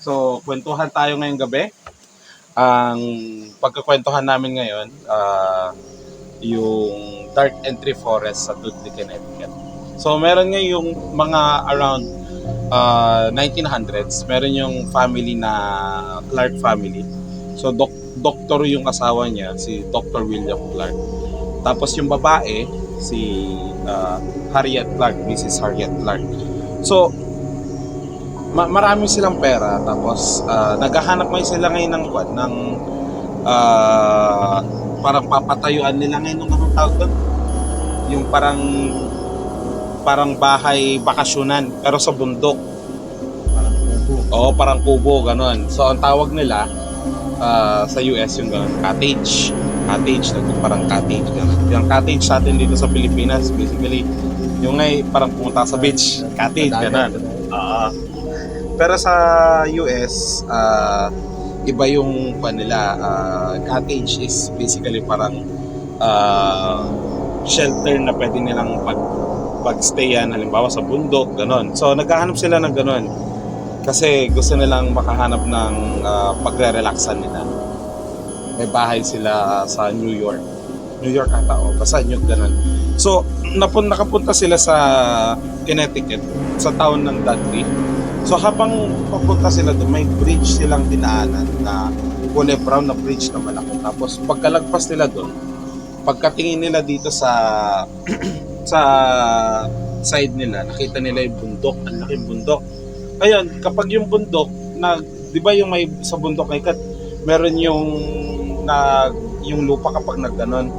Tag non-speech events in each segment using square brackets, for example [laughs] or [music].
So, kwentuhan tayo ngayong gabi. Ang pagkakwentuhan namin ngayon, ah, yung Dark Entry Forest sa Dudley, Connecticut. So, meron nga yung mga around ah, 1900s, meron yung family na Clark family. So, dok doktor yung asawa niya, si Dr. William Clark. Tapos yung babae, si ah, Harriet Clark, Mrs. Harriet Clark. So, ma- marami silang pera tapos ah, naghahanap ngayon sila ngayon ng kwan ng ah, parang papatayuan nila ngayon ng anong tawag doon? Yung parang parang bahay bakasyonan pero sa bundok. Parang kubo. oo parang kubo ganon so ang tawag nila ah, sa US yung ganon cottage. Cottage nag parang cottage ganon yung cottage sa atin dito sa Pilipinas basically yung ngay parang pumunta sa beach cottage ganon Oo. Pero sa US, ah, iba yung pa nila. ah, cottage is basically parang ah, shelter na pwede nilang pag pagstayan halimbawa sa bundok, ganon. So naghahanap sila ng ganon. Kasi gusto nilang makahanap ng ah, pagre-relaxan nila. May bahay sila sa New York. New York ata o basta New York ganon. So napun nakapunta sila sa Connecticut sa town ng Dudley. So habang papunta sila doon, may bridge silang dinaanan na kulay brown na bridge na malaki. Tapos pagkalagpas nila doon, pagkatingin nila dito sa [clears throat] sa side nila, nakita nila yung bundok, ang laking bundok. Ayun, kapag yung bundok, na, di ba yung may sa bundok may kat, meron yung na yung lupa kapag nagganon,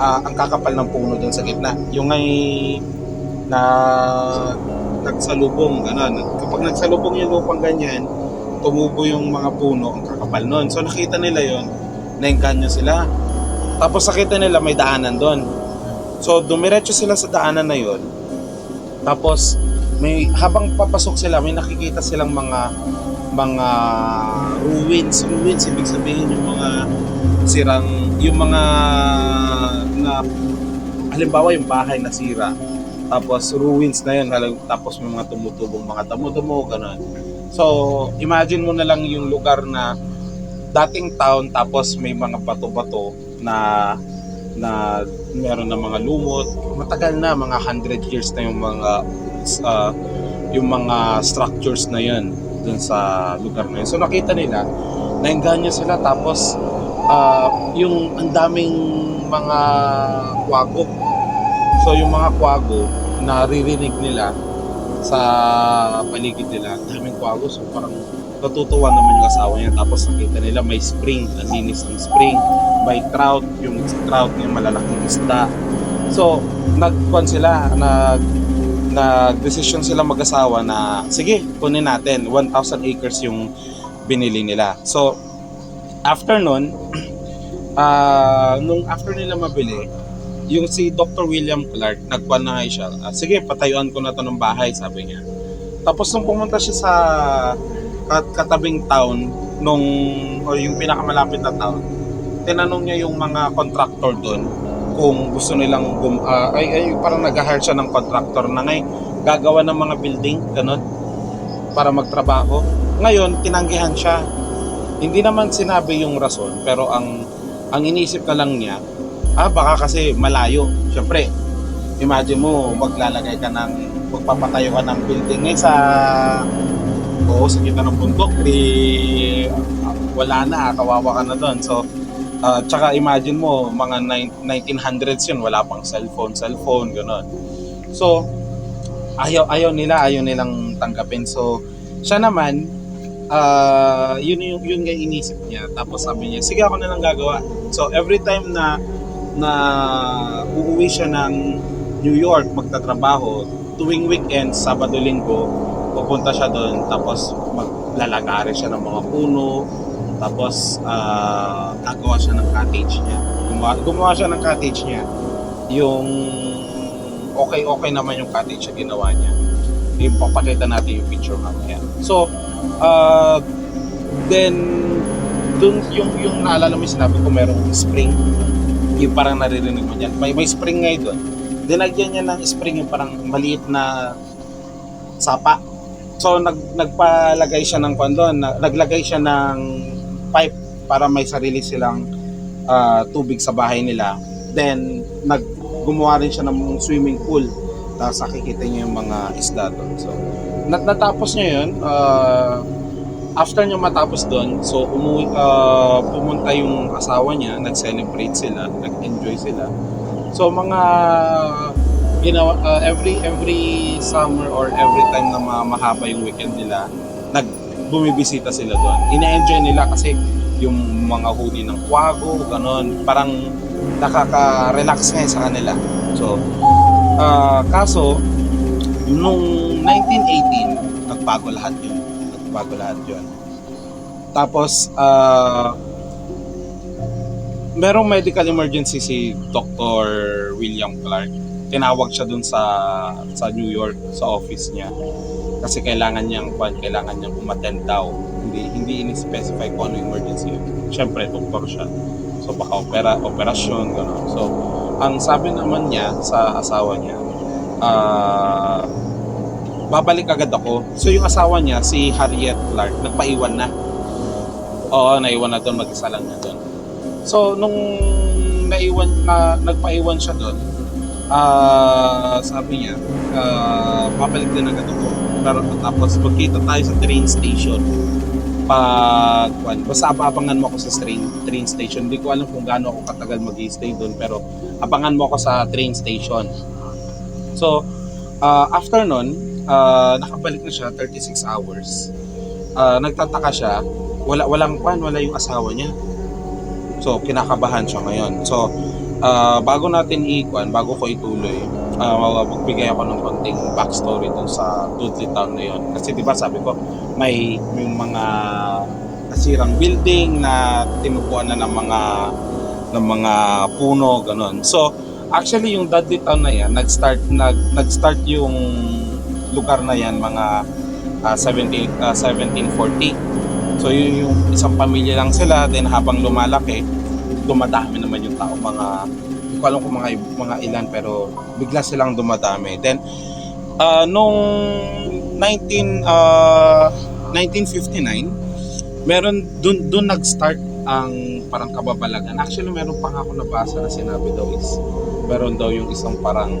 ah, ang kakapal ng puno doon sa gitna. Yung ay na nagsalubong, gano'n. Kapag nagsalubong yung lupang ganyan, tumubo yung mga puno, ang kakapal nun. So nakita nila yon naengganyo sila. Tapos nakita nila may daanan doon. So dumiretso sila sa daanan na yon. Tapos may habang papasok sila, may nakikita silang mga mga ruins, ruins ibig sabihin yung mga sirang yung mga na halimbawa yung bahay na sira tapos ruins na yun. Tapos may mga tumutubong mga damo-damo ganun. So imagine mo na lang yung lugar na dating town tapos may mga bato-bato na na meron na mga lumot. Matagal na mga 100 years na yung mga ah, yung mga structures na yun dun sa lugar na yun. So nakita nila nainganyo sila tapos ah, yung ang daming mga kwago. So yung mga kwago, naririnig nila sa paligid nila, daming kwago. So parang natutuwa naman yung asawa niya. Tapos nakita nila may spring, ang linis ng spring. May trout, yung trout yung malalaking isda. So nagkuhan sila, nag nag-decision sila mag-asawa na sige, kunin natin 1,000 acres yung binili nila. So after nun, [clears throat] ah nung after nila mabili, yung si Dr. William Clark, nagkuhan na siya. "Ah, sige, patayuan ko na to ng bahay, sabi niya. Tapos nung pumunta siya sa kat- katabing town, nung, o yung pinakamalapit na town, tinanong niya yung mga contractor doon kung gusto nilang, gum, ah, ay, ay, parang nag-hire siya ng contractor na ngay, gagawa ng mga building, ganun, para magtrabaho. Ngayon, tinanggihan siya. Hindi naman sinabi yung rason, pero ang ang inisip na lang niya, ah baka kasi malayo. Siyempre, imagine mo, maglalagay ka ng, magpapatayo ka ng building ngayon sa, oo, sa kita ng bundok, di, wala na, kawawa ka na doon. So, ah, tsaka imagine mo, mga nine- 1900s yun, wala pang cellphone, cellphone, gano'n. So, ayaw, ayaw nila, ayaw nilang tanggapin. So, siya naman, ah yun yung yun nga inisip niya tapos sabi niya sige ako na lang gagawa so every time na na uuwi siya ng New York magtatrabaho tuwing weekend Sabado Linggo pupunta siya doon tapos maglalagari siya ng mga puno tapos ah gagawa siya ng cottage niya. Gumawa, gumawa siya ng cottage niya. Yung okay okay naman yung cottage na ginawa niya. Yung papakita natin yung picture mamaya. So uh, then dun yung yung naalala mo sinabi ko merong spring yung parang naririnig mo dyan may, may spring ngayon doon dinagyan niya ng spring yung parang maliit na sapa So nag nagpalagay siya ng kondon, na, naglagay siya ng pipe para may sarili silang ah, tubig sa bahay nila. Then nag gumawa rin siya ng swimming pool. Tapos nakikita niyo yung mga isda doon. So nat natapos niya yun. ah, after niya matapos doon, so umuwi, ah, pumunta yung asawa niya, nag-celebrate sila, nag-enjoy sila. So mga ginawa uh, every every summer or every time na ma- mahaba yung weekend nila, nag bumibisita sila doon. Ina-enjoy nila kasi yung mga huli ng kwago, ganon, parang nakaka-relax nga sa kanila. So, ah, kaso, nung 1918, nagbago lahat yun. Nagbago lahat yun. Tapos, ah, merong medical emergency si Dr. William Clark. Tinawag siya dun sa sa New York sa office niya. Kasi kailangan niyang kwan, kailangan niyang umattend daw. Hindi hindi ini-specify kung ano emergency. Siyempre, doktor siya. So baka opera, operasyon, gano'n. So, ang sabi naman niya sa asawa niya, ah babalik agad ako. So yung asawa niya, si Harriet Clark, nagpaiwan na. Oo, naiwan na doon, mag-isa lang niya doon. So, nung naiwan, na, nagpaiwan siya doon, ah sabi niya, ah babalik din agad ako. Pero tapos magkita tayo sa train station. Pag, kwan, basta abangan mo ako sa train, train station. Hindi ko alam kung gaano ako katagal mag stay doon, pero abangan mo ako sa train station. So, ah, after nun, ah, nakabalik na siya 36 hours. Ah, nagtataka siya, wala walang kwan, wala yung asawa niya. So, kinakabahan siya ngayon. So, ah, bago natin ikwan, bago ko ituloy, uh, magbigay ako ng konting backstory dun sa Dudley Town na yun. Kasi di ba sabi ko, may, may mga nasirang building na tinubuan na ng mga ng mga puno, ganun. So, actually yung Dudley Town na yan, nag-start nag nag-start yung lugar na yan mga ah, 17 ah, 1740. So yun yung isang pamilya lang sila then habang lumalaki dumadami naman yung tao mga hindi ko alam kung mga mga ilan pero bigla silang dumadami. Then ah, nung 19 ah, 1959 meron dun dun nag-start ang parang kababalagan. Actually meron pa nga ako nabasa na sinabi daw is meron daw yung isang parang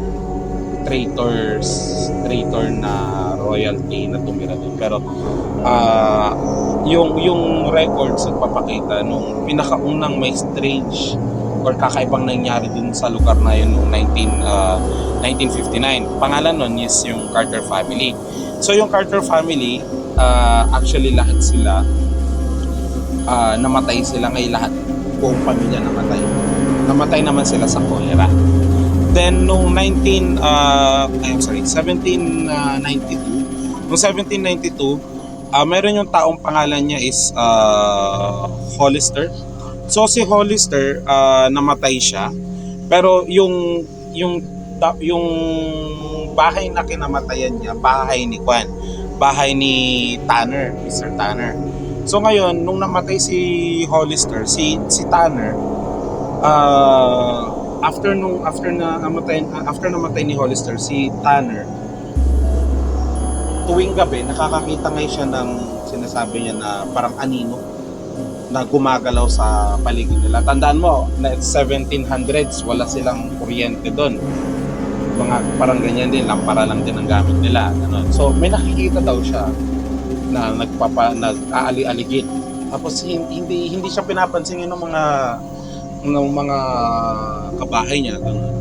traitors traitor na royalty na tumira doon pero ah yung yung records nagpapakita nung pinakaunang may strange or kakaibang nangyari dun sa lugar na yun noong 19 ah, 1959 pangalan nun is yung Carter family. So yung Carter family ah, actually lahat sila ah, namatay sila. Ngay lahat buong pamilya namatay. Namatay naman sila sa cholera Then, noong 19, uh, I'm sorry, 1792, noong 1792, ah meron yung taong pangalan niya is uh, Hollister. So, si Hollister, ah, namatay siya. Pero yung, yung, yung bahay na kinamatayan niya, bahay ni Kwan, bahay ni Tanner, Mr. Tanner. So ngayon, nung namatay si Hollister, si si Tanner, ah after nung after na namatay after namatay ni Hollister si Tanner tuwing gabi nakakakita ngayon siya ng sinasabi niya na parang anino na gumagalaw sa paligid nila. Tandaan mo, na 1700s, wala silang kuryente doon. Mga parang ganyan din, lampara lang din ang gamit nila. Ganun. So, may nakikita daw siya na nagpapa, nag-aali-aligid. Tapos hin- hindi hindi siya pinapansin ng mga ng mga kabahay niya. Ganun.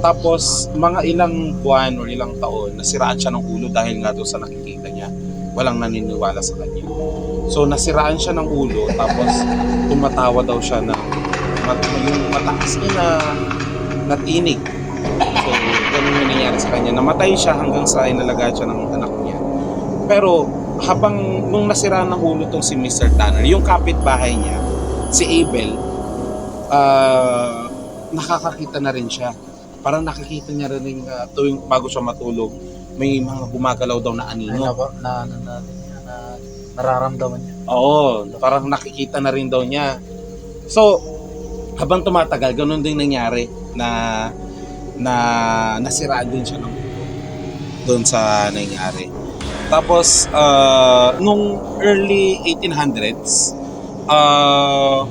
Tapos mga ilang buwan o ilang taon, nasiraan siya ng ulo dahil nga doon sa nakikita niya. Walang naniniwala sa kanya. So nasiraan siya ng ulo tapos tumatawa daw siya ng mat, yung mataas niya na natinig. So ganun yung nangyari sa kanya. Namatay siya hanggang sa inalagaan siya ng anak niya. Pero habang nung nasiraan ng ulo tong si Mr. Tanner, yung kapitbahay niya, si Abel, ah, nakakakita na rin siya. Parang nakikita niya rin uh, tuwing bago siya matulog, may mga gumagalaw daw na Ay, anino. na, na, na, na, na, nararamdaman niya. Oo, parang nakikita na rin daw niya. So, habang tumatagal, ganun din nangyari na na nasiraan din siya ng doon sa nangyari. Tapos, ah, nung early 1800s, ah,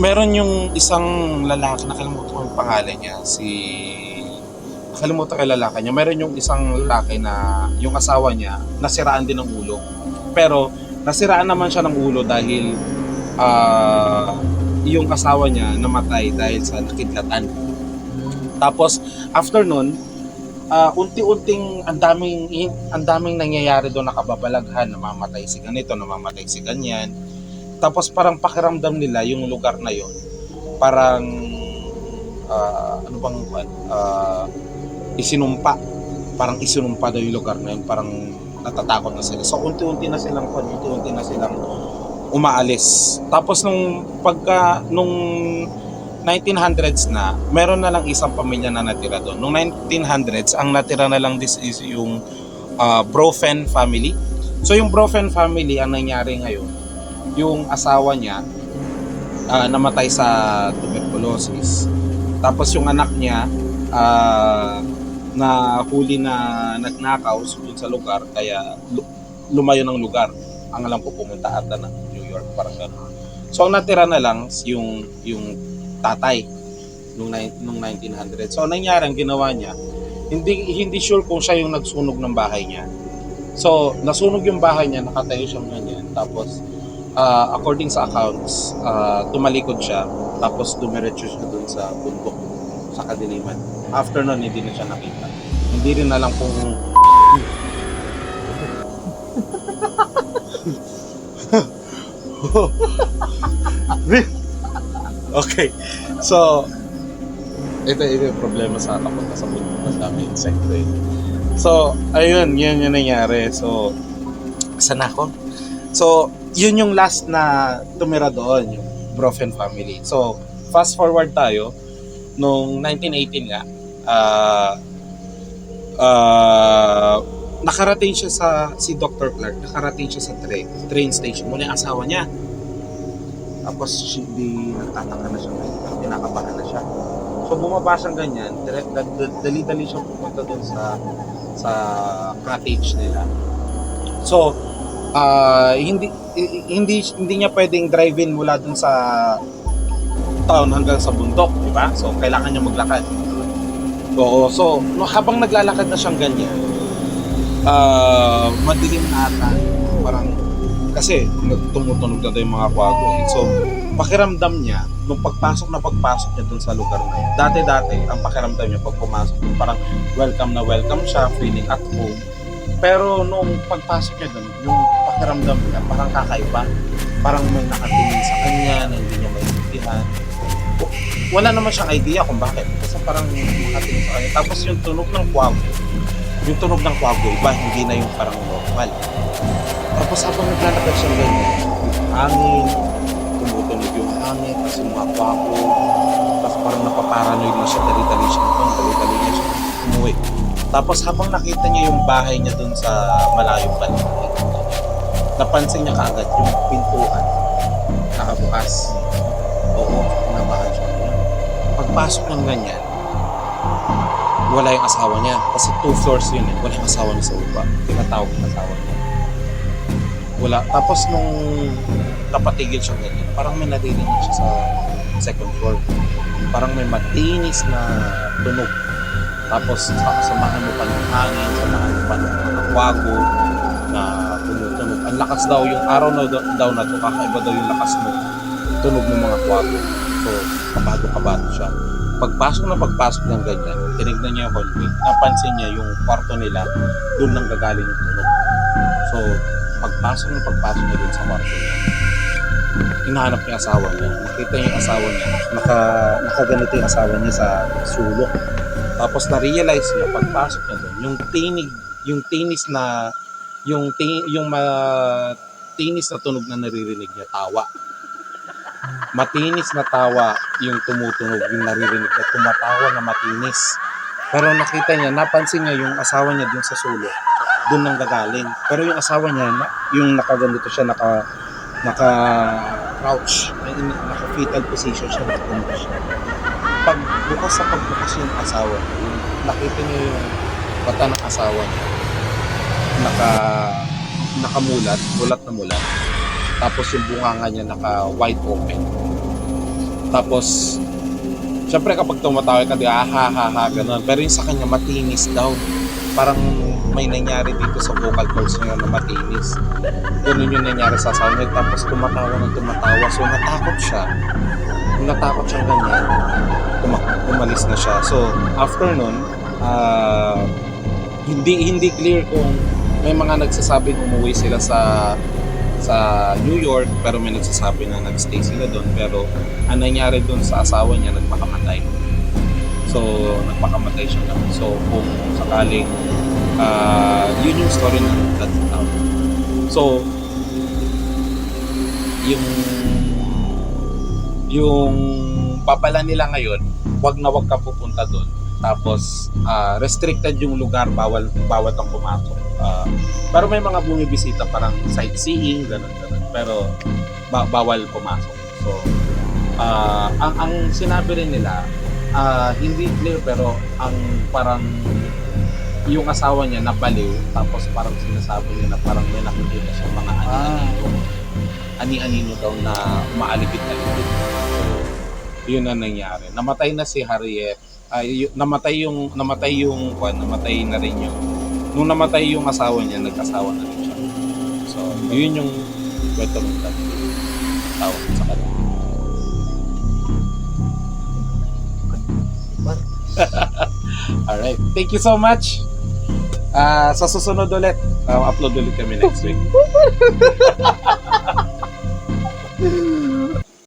meron yung isang lalaki, nakalimutan ko yung pangalan niya, si... Nakalimutan ko yung lalaki niya. Meron yung isang lalaki na yung asawa niya, nasiraan din ng ulo. Pero, nasiraan naman siya ng ulo dahil ah, yung asawa niya namatay dahil sa nakidlatan. Tapos, after nun, ah, unti-unting ang daming ang daming nangyayari doon nakababalaghan, namamatay si ganito, namamatay si ganyan. Tapos parang pakiramdam nila yung lugar na yon. Parang ah, ano bang ah, isinumpa. Parang isinumpa daw yung lugar na yun. Parang natatakot na sila. So unti-unti na silang unti-unti na silang umaalis. Tapos nung pagka nung 1900s na, meron na lang isang pamilya na natira doon. Nung 1900s, ang natira na lang this is yung uh, Brofen family. So yung Brofen family, ang nangyari ngayon, yung asawa niya ah, namatay sa tuberculosis. Tapos yung anak niya ah, na huli na nagnakaw dun sa lugar, kaya lu- lumayo ng lugar. Ang alam ko pumunta ata ng New York, parang gano'n. So ang natira na lang yung yung tatay nung nung 1900. So ang nangyari ang ginawa niya, hindi hindi sure kung siya yung nagsunog ng bahay niya. So nasunog yung bahay niya, nakatayo siyang ganyan. Tapos ah, according sa accounts, ah, tumalikod siya tapos dumiretso siya dun sa bundok sa kadiliman. After nun, hindi na siya nakita. Hindi rin alam kung [laughs] Okay. So, ito, ito yung problema sa kapunta sa bundok. Ang dami insekto. So, ayun, yun yung nangyari. So, saan ako? So, yun yung last na tumira doon, yung Brofen family. So, fast forward tayo, nung 1918 nga, ah ah, nakarating siya sa, si Dr. Clark, nakarating siya sa train, train station. Muna yung asawa niya. Tapos, di, nagtataka na siya ngayon. Kinakabahan na siya. So, bumaba siyang ganyan. Dali-dali siya pupunta doon sa sa cottage nila. So, ah hindi hindi hindi niya pwedeng drive-in mula dun sa town hanggang sa bundok, di ba? So, kailangan niya maglakad. Oo, so, no, habang naglalakad na siyang ganyan, ah madilim na ata. Parang, kasi tumutunog na yung mga kwago. eh. So, pakiramdam niya, nung pagpasok na pagpasok niya dun sa lugar na yun, dati-dati, ang pakiramdam niya pag pumasok, parang welcome na welcome siya, feeling at home. Pero nung pagpasok niya dun, yung pakiramdam niya, parang kakaiba. Parang may nakatingin sa kanya na hindi niya maintindihan. Wala naman siyang idea kung bakit. Kasi parang nakatingin sa kanya. Tapos yung tunog ng kwago, yung tunog ng kwago, iba, hindi na yung parang normal. Tapos habang naglalakad siya ganyan, yung hangin, tumutunog yung hangin, tapos yung mga kwago, tapos parang napaparanoid na siya, dali-dali siya dali-dali niya siya umuwi. Tapos habang nakita niya yung bahay niya doon sa malayong balik, napansin niya kaagad yung pintuan, nakabukas. Oo, nabahan siya. Pagpasok ng ganyan, wala yung asawa niya. Kasi two floors yun eh. Wala yung asawa niya sa upa. Tinatawag yung asawa niya. Wala. Tapos nung napatigil siya ganyan, parang may naririnig siya sa second floor. Parang may matinis na tunog. Tapos sa- samahan mo pa ng hangin, samahan mo pa ng mga lakas daw yung araw na daw na to, kakaiba daw yung lakas mo tunog ng mga kwago. So, kabado-kabado siya. Pagpasok na pagpasok ng ganyan, tinignan niya yung hallway, napansin niya yung kwarto nila, doon nang gagaling yung tunog. So, pagpasok na pagpasok niya doon sa kwarto niya, hinahanap niya asawa niya. Nakita niya yung asawa niya. Naka, nakaganito yung asawa niya sa sulok. Tapos na-realize niya pagpasok niya doon, yung tinig, yung tinis na, yung, ti, yung ma, tinis na tunog na naririnig niya, tawa. Matinis na tawa yung tumutunog, yung naririnig niya, tumatawa na matinis. Pero nakita niya, napansin niya yung asawa niya dun sa sulok, dun nang gagaling. Pero yung asawa niya, yung nakaganito siya, naka, naka crouch, naka fetal position siya, nakaganito siya. Pagbukas sa pagbukas yung asawa niya, nakita niya yung mata ng asawa niya, naka nakamulat, mulat na mulat. Tapos yung bunganga niya naka wide open. Tapos Siyempre kapag tumatawa ka, di ah, ha ha ha ganun. Pero yung sa kanya matinis daw. Parang may nangyari dito sa vocal cords niya na matinis. Ganun yung nangyari sa sound niya. Tapos tumatawa ng tumatawa. So natakot siya. Nung natakot siya ganyan, tumak umalis na siya. So after nun, ah, hindi hindi clear kung may mga nagsasabing umuwi sila sa sa New York pero may nagsasabi na nagstay sila doon. Pero ang nangyari doon sa asawa niya nagpakamatay. So nagpakamatay siya lang. So kung sakaling ah, yun yung story ng that town. So yung yung papala nila ngayon wag na wag ka pupunta doon tapos ah, restricted yung lugar bawal bawat ang pumasok. Ah, pero may mga bumibisita parang sightseeing ganun ganun. Pero ba- bawal pumasok. So ah, ang ang sinabi rin nila ah, hindi clear pero ang parang yung asawa niya nabaliw tapos parang sinasabi niya na parang may nakikita siya mga ani-anino. Ani-anino daw na umaalipit-alipit so yun ang nangyari. Namatay na si Harriet ay y- namatay yung namatay yung kwan namatay na rin yung nung namatay yung asawa niya nag-asawa na rin siya so yun yung kwento ng tawag sa kanya [laughs] Alright. Thank you so much. Ah, sa susunod ulit, ah, upload ulit kami next week. [laughs]